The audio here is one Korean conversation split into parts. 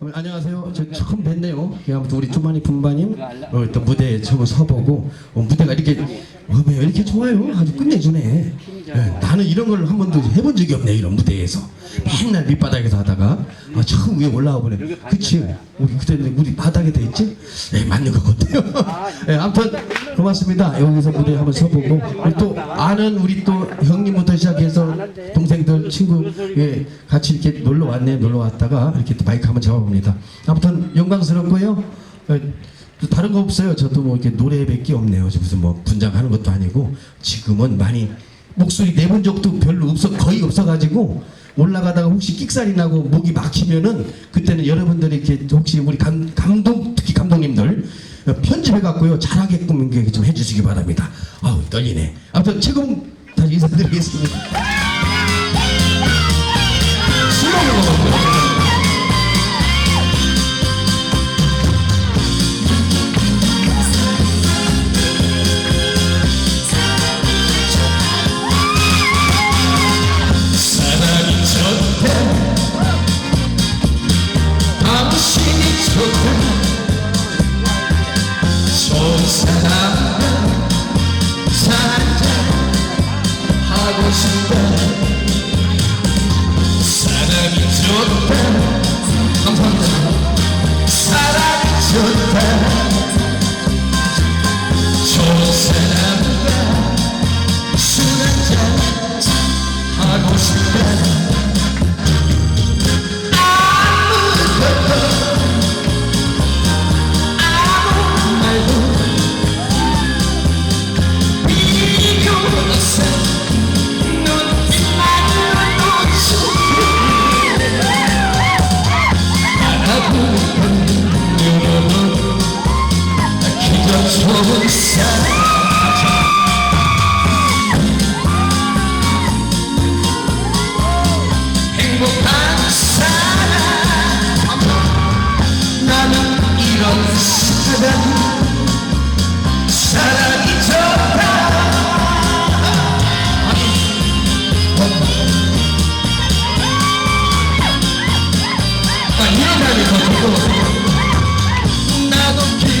어, 안녕하세요. 저 처음 뵀네요. 예, 아무튼 우리 두마니 분바님 어, 또 무대에 처음 서보고 어, 무대가 이렇게 어, 왜 이렇게 좋아요? 아주 끝내주네. 예, 나는 이런 걸 한 번도 해본 적이 없네 이런 무대에서 맨날 밑바닥에서 하다가 아, 처음 위에 올라와 보네. 그치? 우리 그때 우리 바닥에 돼 있지? 네 맞는 것 같아요. 예, 아무튼 고맙습니다. 여기서 무대 한번 서보고 우리 또 아는 우리 또 동생들 친구 예, 같이 이렇게 놀러 왔네 놀러 왔다가 이렇게 또 마이크 한번 잡아봅니다. 아무튼 영광스럽고요. 어, 또 다른 거 없어요. 저도 뭐 이렇게 노래 밖에 없네요. 저 무슨 뭐 분장하는 것도 아니고 지금은 많이 목소리 내본 적도 별로 없어 거의 없어가지고 올라가다가 혹시 끽살이 나고 목이 막히면은 그때는 여러분들이 이렇게 혹시 우리 감, 감독 특히 감독님들 어, 편집해 갖고요 잘하게끔 좀 해주시기 바랍니다. 아우 떨리네. 아무튼 최고 다시 인사드리겠습니다. Yeah.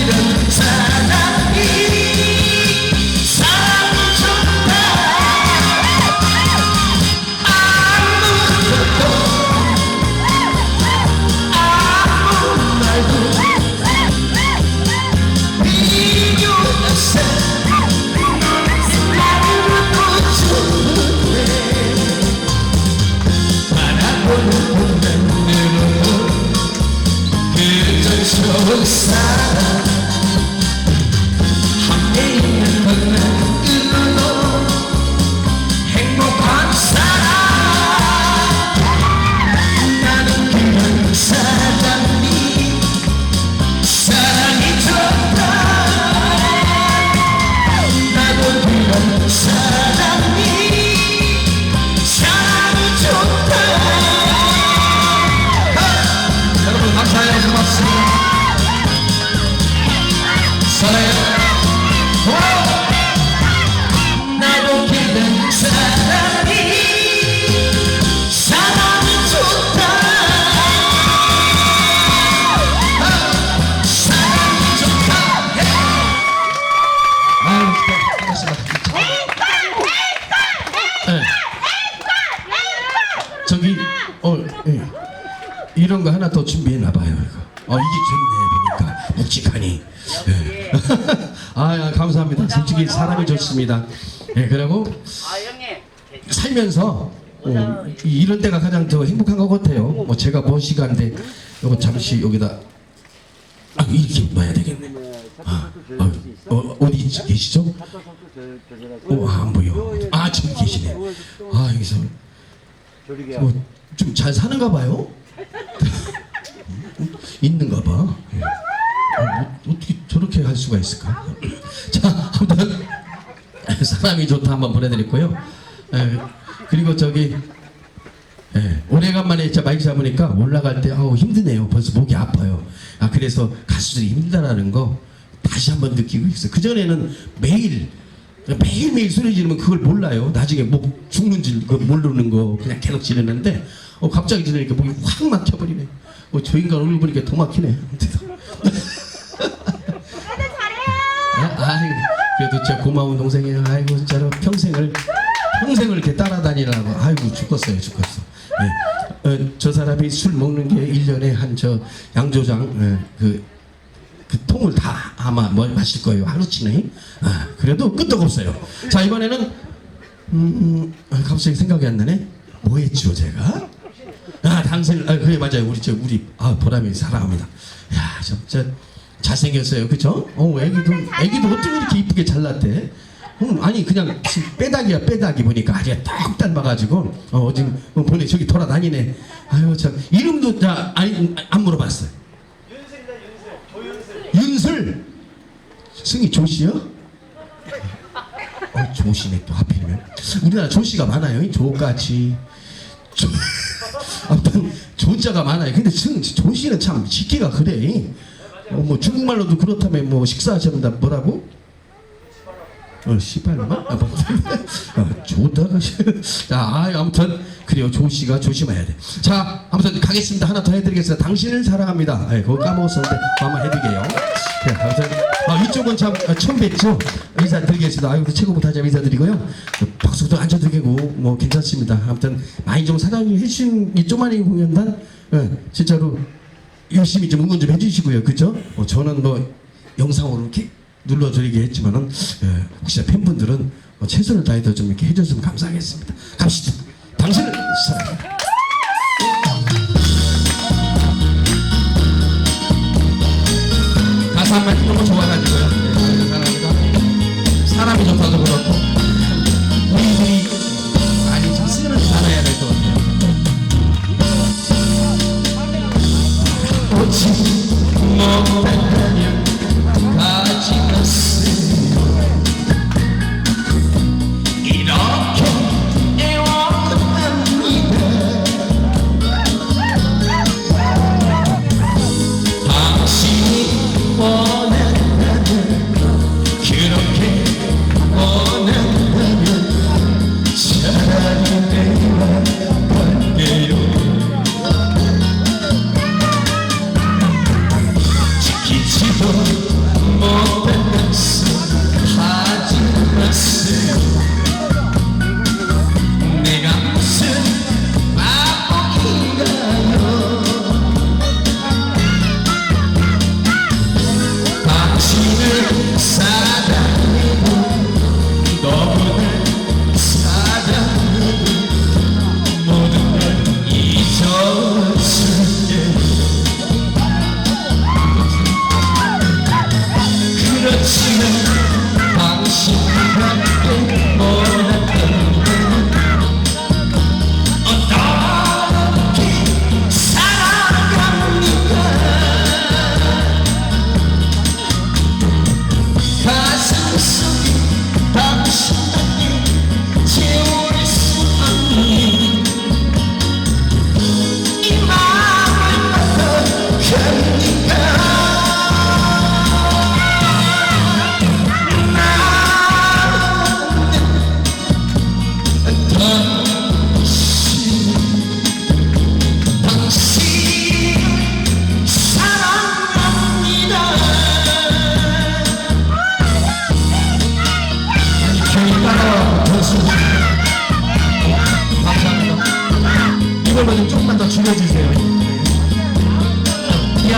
나 감사합니다. 솔직히 사람이 좋습니다. 예 그리고 아 살면서 어, 이- 이런 때가 가장 더 행복한 것 같아요. 뭐 제가 본 시간인데 이거 잠시 여기다 아 이렇게 놔야 되겠네. 아, 어, 어, 어디 계시죠? 어, 안 보여. 아, 저기 계시네. 아, 여기서 뭐좀잘 사는가 봐요. 있는가 봐. 예. 어, 뭐, 저렇게 할 수가 있을까? 자, 아무튼 사람이 좋다 한번 보내드렸고요. 예, 그리고 저기 예, 오래간만에 진짜 마이크 잡으니까 올라갈 때 아우 힘드네요. 벌써 목이 아파요. 아 그래서 가수들이 힘들다라는 거 다시 한번 느끼고 있어요. 그 전에는 매일 매일 매일 소리 지르면 그걸 몰라요. 나중에 목 죽는 줄 그거 모르는 거 그냥 계속 지르는데 어, 갑자기 지르니까 목이 확 막혀버리네. 어, 저 인간 얼굴 보니까 더 막히네. 그래도 진짜 고마운 동생이에요. 아이고, 진짜로 평생을, 평생을 이렇게 따라다니라고. 아이고, 죽겠어요, 죽겠어. 예. 어, 저 사람이 술 먹는 게 1년에 한 저 양조장, 예, 그, 그 통을 다 아마 뭐 마실 거예요. 하루치네. 아, 그래도 끄떡없어요. 자, 이번에는, 음, 음, 아, 갑자기 생각이 안 나네. 뭐 했죠, 제가? 아, 당신, 아, 그래, 맞아요. 우리, 저, 우리, 아, 보람이 사랑합니다. 야, 진짜, 잘생겼어요. 그쵸? 어, 애기도, 애기도 어떻게 이렇게 이쁘게 잘났대? 음, 아니, 그냥 지- 빼닥이야, 빼닥이 보니까 아주 딱 닮아가지고, 어, 지금, 어, 보내, 저기 돌아다니네. 아유, 참. 이름도, 자, 아니, 안 물어봤어요. 윤슬! 승희 조씨요? 어, 조씨네, 또 하필이면. 우리나라 조씨가 많아요. 조까지. 조, 아무튼 조자가 많아요. 근데 승, 조씨는 참 짓기가 그래. 어, 뭐 중국말로도 그렇다면 뭐 식사하셨다 뭐라고? 어, 시발놈아? 아, 뭐, 어, 조다가, 자, 아, 아무튼, 그래요. 조 씨가 조심해야 돼. 자, 아무튼 가겠습니다. 하나 더 해드리겠습니다. 당신을 사랑합니다. 예, 그거 까먹었었는데, 한번 해드릴게요. 네, 아무튼, 아, 이쪽은 참, 아, 처음 뵙죠? 인사드리겠습니다. 아유, 최고 못하자 인사드리고요. 어, 박수도 앉아드리고, 뭐, 괜찮습니다. 아무튼, 많이 좀 사랑해 주신 이 쪼마리 공연단, 예, 진짜로, 열심히 좀 응원 좀 해주시고요. 그죠? 어, 저는 뭐 영상으로 이렇게 눌러드리게 했지만은 예, 혹시 팬분들은 어, 최선을 다해서 좀 이렇게 해줬으면 감사하겠습니다. 갑시다. 당신을 사랑합니다. 가사 한 마디 너무 좋아가지고요. 네, 사랑합니다. 사람이 좋다도 그렇고 우리 오지 못하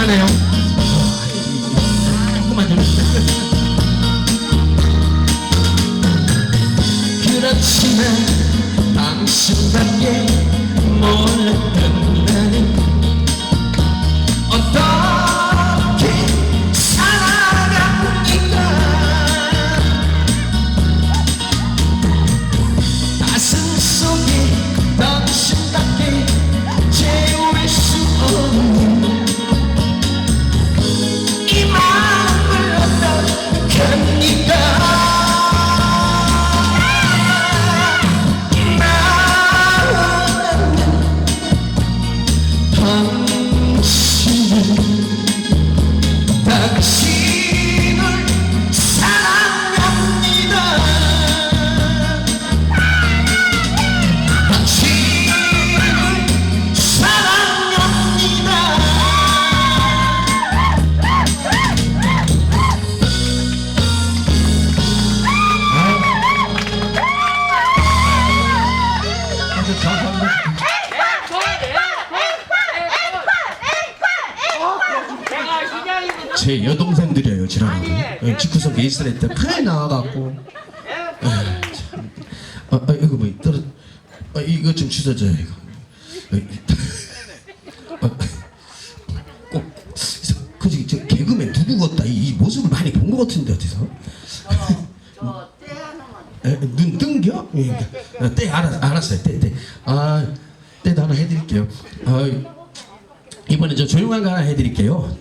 미 에이스레 때 편에 나와갖고. 아, 아 이거 뭐 떨어 아, 이거 좀 주워줘요 이거. 아, 꼭 그지 저 개그맨 누구 같다. 이, 이 모습을 많이 본 것 같은데 어디서? 에, 눈 뜬겨? 예, 어, 때 알았, 알았어요 때 때. 아 때도 하나 해드릴게요. 아, 이번에 저 조용한 거 하나 해드릴게요.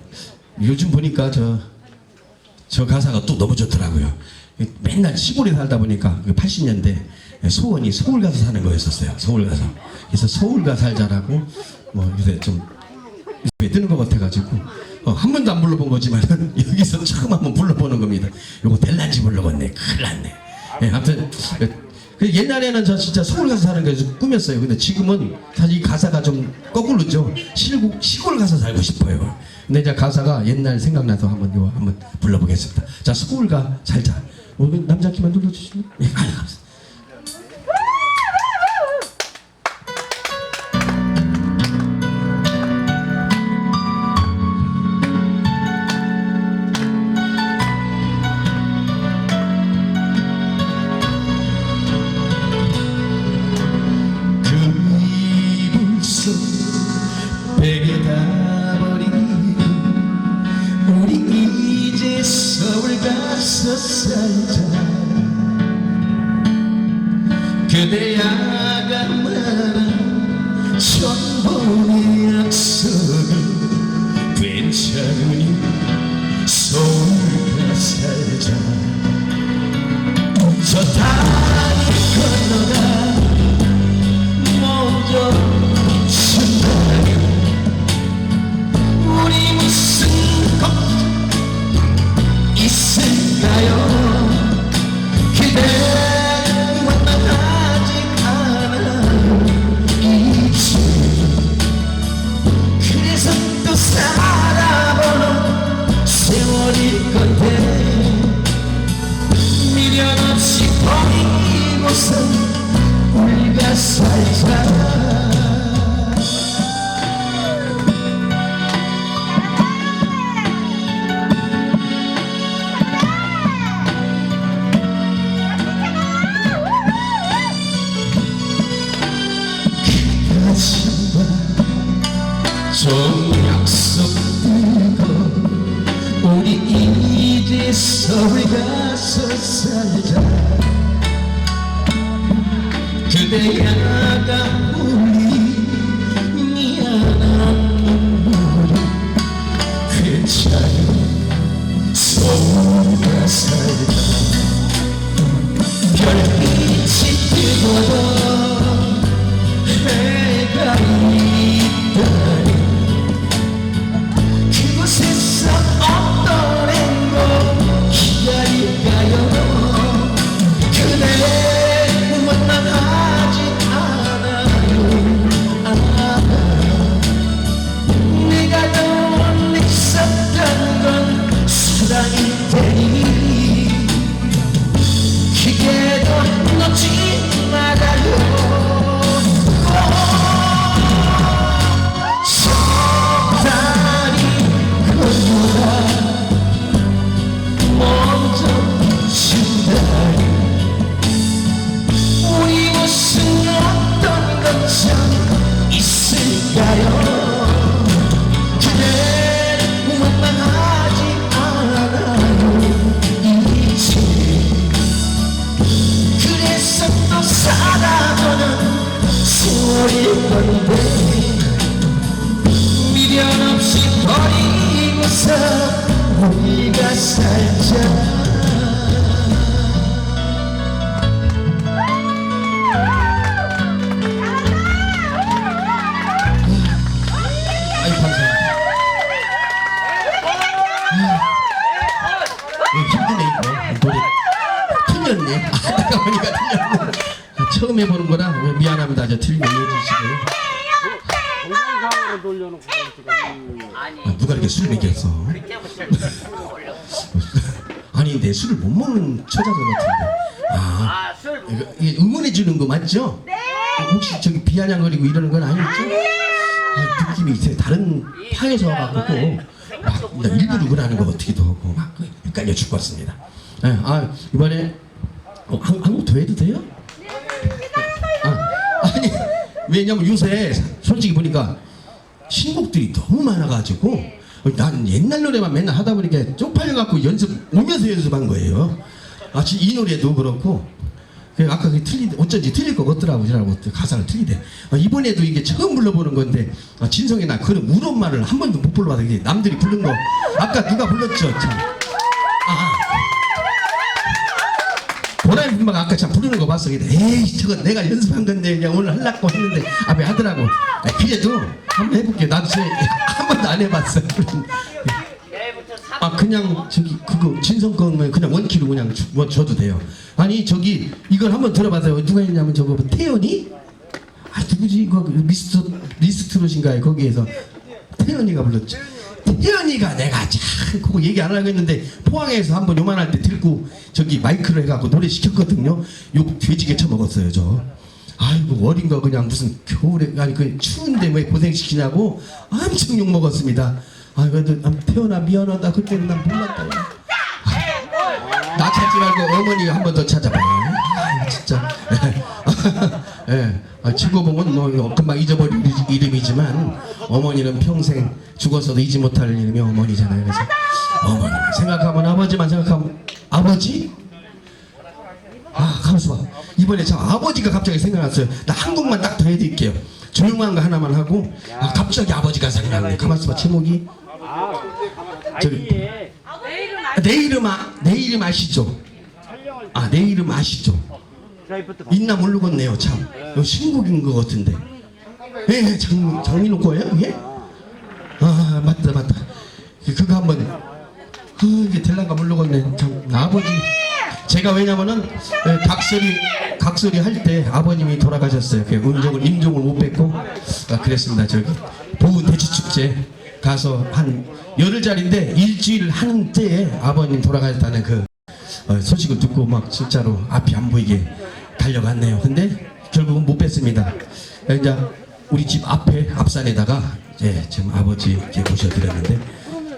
요즘 보니까 저 저 가사가 또 너무 좋더라고요. 맨날 시골에 살다 보니까 80년대 소원이 서울 가서 사는 거였었어요. 서울 가서. 그래서 서울 가 살자라고 뭐 요새 좀왜 뜨는 것 같아가지고 어, 한 번도 안 불러본 거지만 여기서 처음 한번 불러보는 겁니다. 요거 될란지 불러봤네. 큰일 났네. 예, 아무튼 그 옛날에는 저 진짜 서울 가서 사는 게 꿈이었어요. 근데 지금은 사실 이 가사가 좀 거꾸로죠. 시골, 시골 가서 살고 싶어요. 근데 이제 가사가 옛날 생각나서 한번 요 한번 불러보겠습니다. 자, 서울 가 살자. 어, 그 남자 키만 눌러주시면 예, 감사합니다. 그 처음 해보는 거라 미안합니다 저 틀리면 지금 아, 누가 이렇게 술 먹였어? 아니 내 술을 못 먹는 처자들 같은데. 아, 응원해 주는 거 맞죠? 네. 혹시 저기 비아냥거리고 이러는 건 아니죠? 아, 느낌이 이제 다른 파에서 와갖고 막 일부러 그러는 거 어떻게도 하고 막 헷갈려 죽겠습니다. 예, 아 이번에 어, 한, 한국 더 해도 돼요? 아, 아니 왜냐면 요새 솔직히 보니까 신곡들이 너무 많아가지고 난 옛날 노래만 맨날 하다 보니까 쪽팔려갖고 연습 오면서 연습한 거예요. 아, 지- 이 노래도 그렇고 그 아까 그 틀리 어쩐지 틀릴 것 같더라고 저라고 가사를 틀리대. 아, 이번에도 이게 처음 불러보는 건데 아, 진성이 나 그런 우렁말을 한 번도 못 불러봐서 남들이 부른 거 아까 누가 불렀죠 참. 보라의 분방 아까 참 부르는 거 봤어. 에이 저거 내가 연습한 건데 그냥 오늘 하려고 했는데 앞에 하더라고. 아, 그래도 한번 해볼게. 나도 저- 한 번도 안 해봤어. 아 그냥 저기 그거 진성 거면 그냥 원키로 그냥 주, 뭐 줘도 돼요. 아니 저기 이걸 한번 들어봐서요. 누가 했냐면 저거 뭐 태연이? 아 누구지 이거 미스터 리스트롯인가요? 거기에서 태연이가 불렀죠. 태연이가 내가 참 그거 얘기 안 하려고 했는데 포항에서 한번 요만할 때 들고 저기 마이크를 해갖고 노래 시켰거든요. 욕 돼지게 쳐먹었어요 저. 아이고 거 그냥 무슨 겨울에 아니 그 추운데 왜 고생시키냐고 엄청 욕 먹었습니다. 아 그래도 난 태연아 미안하다 그때는 난 몰랐다. 나 찾지 말고 어머니 한 번 더 찾아봐. 아, 진짜. 예. 아, 친구봉은 뭐 금방 잊어버릴 이- 이름이지만 어머니는 평생 죽어서도 잊지 못할 이름이 어머니잖아요. 그래서 어머니 생각하면 아버지만 생각하면 아버지? 아, 가만있어 봐. 이번에 저 아버지가 갑자기 생각났어요. 나 한 곡만 딱 더 해드릴게요. 조용한 거 하나만 하고 아, 갑자기 아버지가 생각나네. 가만있어 봐. 제목이 아, 저기- 내 이름 아, 내 이름 아시죠? 아, 내 이름 아시죠? 있나 모르겠네요 참. 이거 신곡인 것 같은데. 예, 예 장, 장민호 거예요 이게? 아 맞다 맞다. 그거 한번. 그 이게 될란가 모르겠네. 참 아버지. 제가 왜냐면은 예, 각설이 각설이 할 때 아버님이 돌아가셨어요. 그 음종을 임종을 못 뵙고. 아, 그랬습니다 저기. 보은 대추축제 가서 한 열흘짜리인데 일주일 하는 때에 아버님 돌아가셨다는 그 어, 소식을 듣고 막 진짜로 앞이 안 보이게 달려갔네요. 근데 결국은 못 뺐습니다. 어, 이제 우리 집 앞에 앞산에다가 이제 지금 아버지 이렇게 모셔드렸는데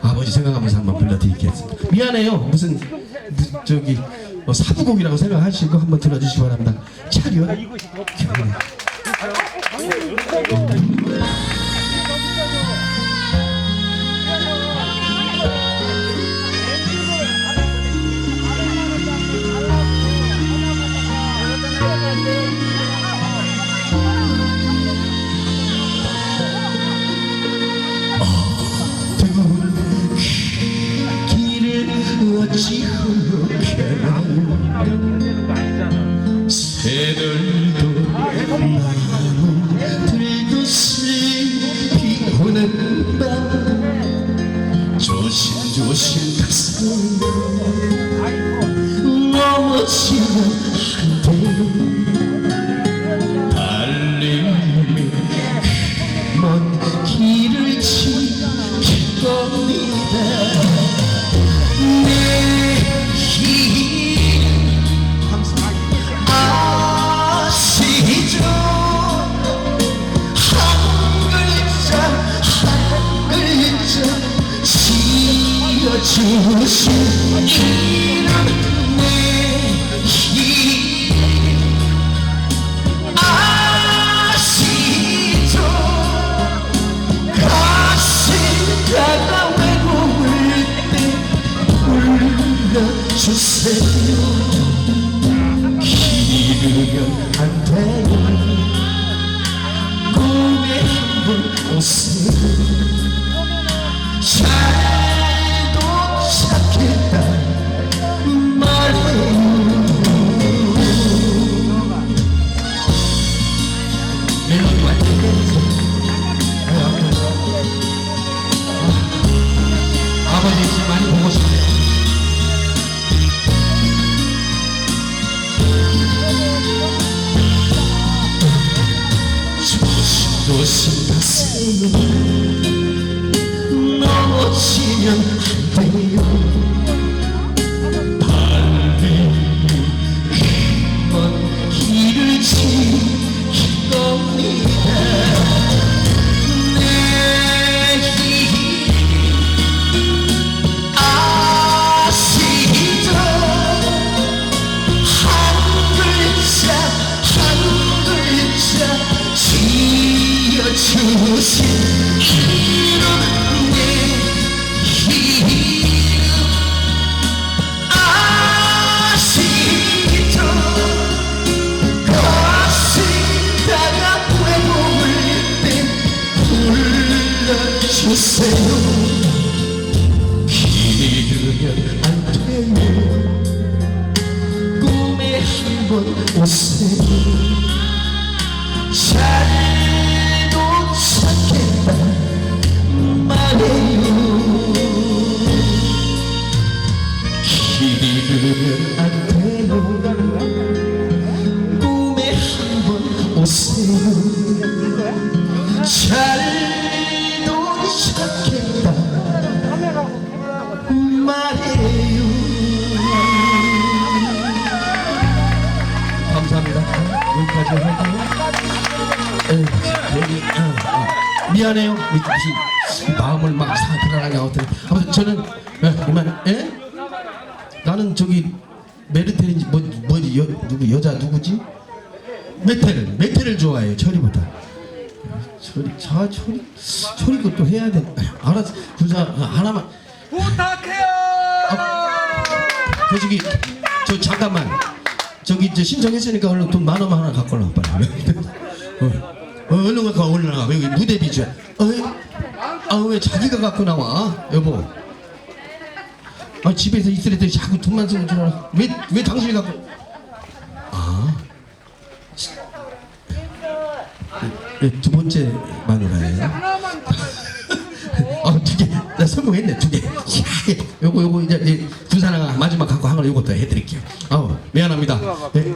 아버지 생각하면서 한번 불러드리겠습니다. 미안해요. 무슨, 무슨 저기 뭐 사부곡이라고 생각하시고 한번 들어주시기 바랍니다. 차려. Oh, shit. 미안해요. 무슨 마음을 막 사들어가게 어떻게 아무튼 저는 에, 이만 에? 나는 저기 메르텔인지 뭐 뭐지? 여, 누구 여자 누구지? 메텔을 메텔을 좋아해요 철이보다. 철이 자 철이 철이 것도 해야 돼. 알았어. 군사 하나만. 부탁해요. 그 저기 저 잠깐만. 저기 이제 신청했으니까 얼른 돈 만 원만 하나 갖고 와 빨리 어, 어 얼른 와 얼른 나와 여기 무대 비주얼 어아왜 자기가 갖고 나와 여보 아 집에서 있을 때 자꾸 돈만 쓰는 줄 알아 왜 왜 당신이 갖고 아 예, 두 번째 마누라예요. 아, 두 개. 나 성공했네, 두 개. 야, 예. 요거, 요거, 이제, 이제 군사나가 마지막 갖고 한 걸 요것도 해드릴게요. 아우, 미안합니다. 예.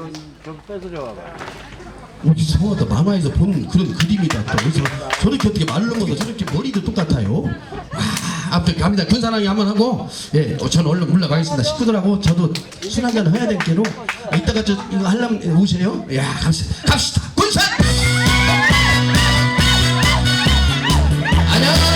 좀 뺏어 줘봐. 우리 성화도 만화에서 본 그런 그림이다. 또. 그래서 저렇게 어떻게 말로 먹어 저렇게 머리도 똑같아요. 아, 아무튼 갑니다. 군사랑이 한번 하고, 예, 어, 저는 얼른 물러가겠습니다. 식구들하고 저도 술 한잔 해야 될 게로 이따가 저 이거 하려면 오세요. 야, 갑시다. 갑시다. 군사! 안녕!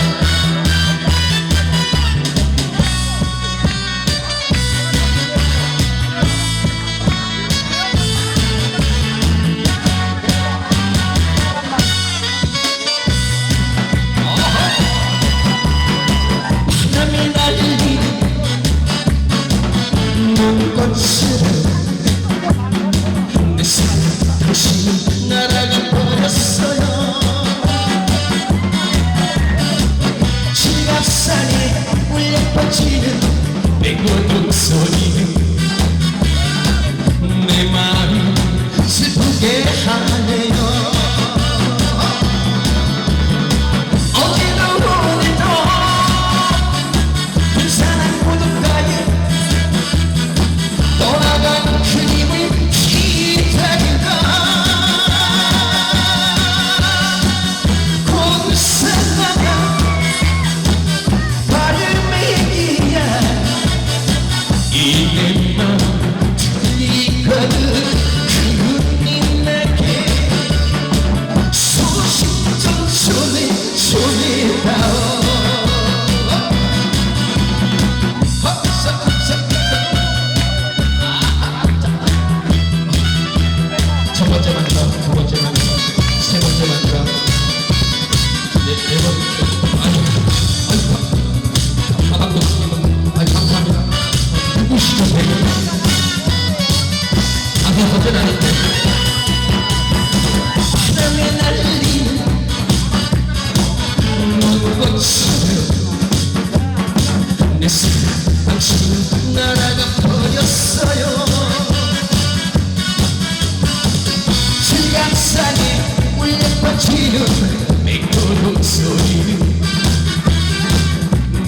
떨어지는 맹도로 소리.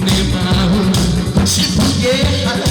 내 마음 슬프게 하라